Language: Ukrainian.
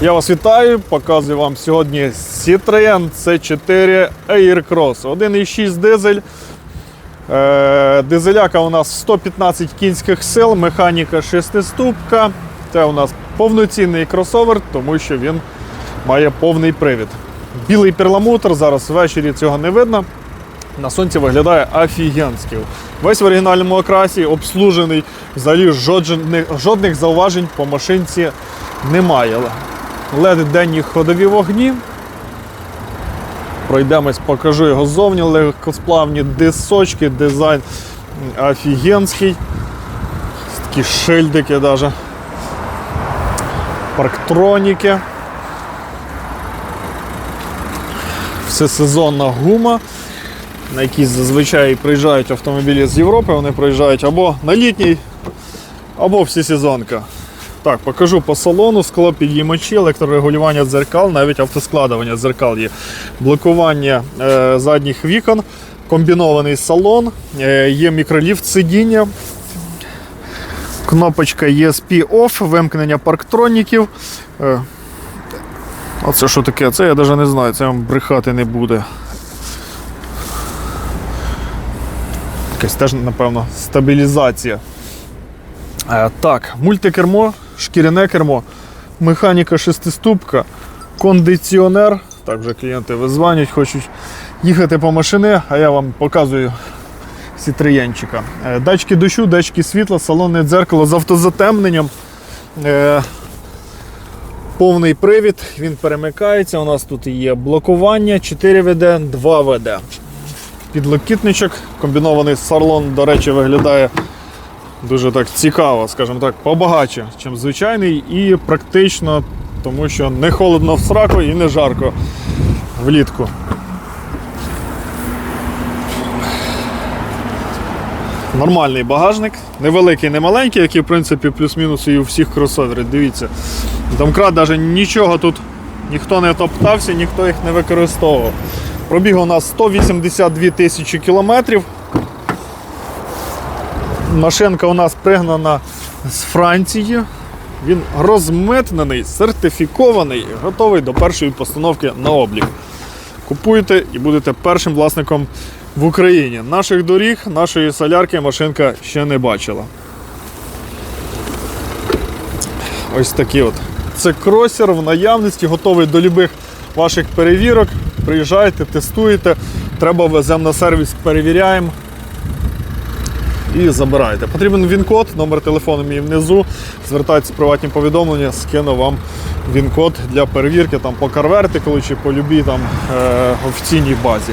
Я вас вітаю, показую вам сьогодні Citroen C4 Aircross. 1,6 дизель. Е, дизеляка у нас 115 кінських сил, механіка 6-ступка. Це у нас повноцінний кросовер, тому що він має повний привід. Білий перламутр, зараз ввечері цього не видно. На сонці виглядає офігенськи. Весь в оригінальному окрасі, обслужений, взагалі жодних, жодних зауважень по машинці немає. Led денні ходові вогні. Пройдемось, покажу його ззовні, легкосплавні дисочки, дизайн офігенський. Такі шильдики навіть. Парктроніки. Всесезонна гума, на якій зазвичай приїжджають автомобілі з Європи, вони приїжджають або на літній, або всесезонка. Так, покажу по салону, скло підіймачі, електрорегулювання дзеркал, навіть автоскладування дзеркал є, блокування е, задніх вікон, комбінований салон, е, є мікроліфт сидіння, кнопочка ESP OFF, вимкнення парктроніків. Е, а це що таке? Це я навіть не знаю, це вам брехати не буде. Якась теж, напевно, стабілізація. Е, так, мультикермо, шкіряне кермо, механіка шестиступка, кондиціонер. Так, вже клієнти визванять, хочуть їхати по машини, а я вам показую сітриєнчика. Е, датчики дощу, датчики світла, салонне дзеркало з автозатемненням. Е, повний привід, він перемикається. У нас тут є блокування, 4 ВД, 2 ВД. Підлокітничок, комбінований салон, до речі, виглядає дуже так цікаво, скажімо так, побагаче, ніж звичайний, і практично, тому що не холодно в сраку і не жарко влітку. Нормальний багажник, невеликий, не маленький, який в принципі плюс-мінус і у всіх кросоверів. Дивіться. Домкрат навіть нічого тут ніхто не топтався, ніхто їх не використовував. Пробіг у нас 182 тисячі кілометрів. Машинка у нас пригнана з Франції. Він розмитнений, сертифікований, готовий до першої постановки на облік. Купуйте і будете першим власником в Україні. Наших доріг, нашої солярки машинка ще не бачила. Ось такі от. Це кросер в наявності, готовий до любих ваших перевірок. Приїжджайте, тестуєте. Треба веземо на сервіс, перевіряємо і забирайте. Потрібен він-код, номер телефону мій внизу. Звертайтеся в приватні повідомлення, скину вам він-код для перевірки там, по карвертику чи по любій там, е, офіційній базі.